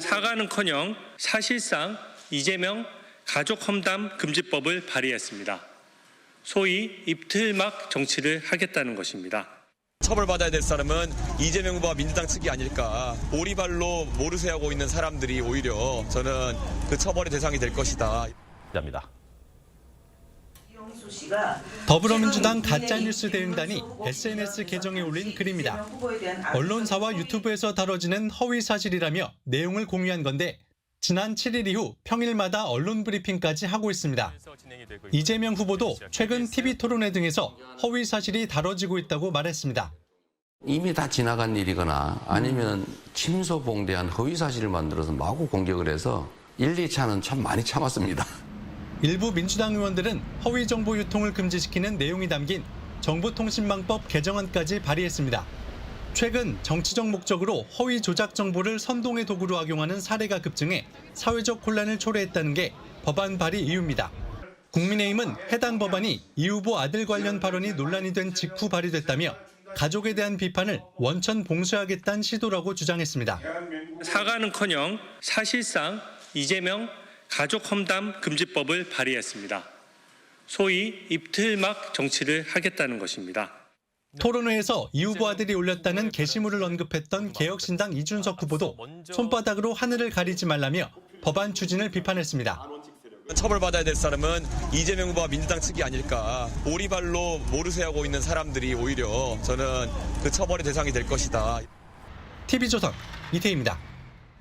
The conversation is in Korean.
사과는커녕 사실상 이재명 가족 험담 금지법을 발의했습니다. 소위 입틀막 정치를 하겠다는 것입니다. 처벌받아야 될 사람은 이재명 후보와 민주당 측이 아닐까. 오리발로 모르쇠하고 있는 사람들이 오히려 저는 그 처벌의 대상이 될 것이다. 입니다. 더불어민주당 가짜뉴스 대응단이 SNS 계정에 올린 글입니다. 언론사와 유튜브에서 다뤄지는 허위 사실이라며 내용을 공유한 건데 지난 7일 이후 평일마다 언론 브리핑까지 하고 있습니다. 이재명 후보도 최근 TV 토론회 등에서 허위 사실이 다뤄지고 있다고 말했습니다. 이미 다 지나간 일이거나 아니면 침소봉대한 허위 사실을 만들어서 마구 공격을 해서 1, 2차는 참 많이 참았습니다. 일부 민주당 의원들은 허위 정보 유통을 금지시키는 내용이 담긴 정보통신망법 개정안까지 발의했습니다. 최근 정치적 목적으로 허위 조작 정보를 선동의 도구로 악용하는 사례가 급증해 사회적 혼란을 초래했다는 게 법안 발의 이유입니다. 국민의힘은 해당 법안이 이 후보 아들 관련 발언이 논란이 된 직후 발의됐다며 가족에 대한 비판을 원천 봉쇄하겠다는 시도라고 주장했습니다. 사과는커녕 사실상 이재명 가족 험담 금지법을 발의했습니다. 소위 입틀막 정치를 하겠다는 것입니다. 토론회에서 이 후보 아들이 올렸다는 게시물을 언급했던 개혁신당 이준석 후보도 손바닥으로 하늘을 가리지 말라며 법안 추진을 비판했습니다. 처벌받아야 될 사람은 이재명 후보와 민주당 측이 아닐까. 오리발로 모르쇠하고 있는 사람들이 오히려 저는 그 처벌의 대상이 될 것이다. TV조선 이태희입니다.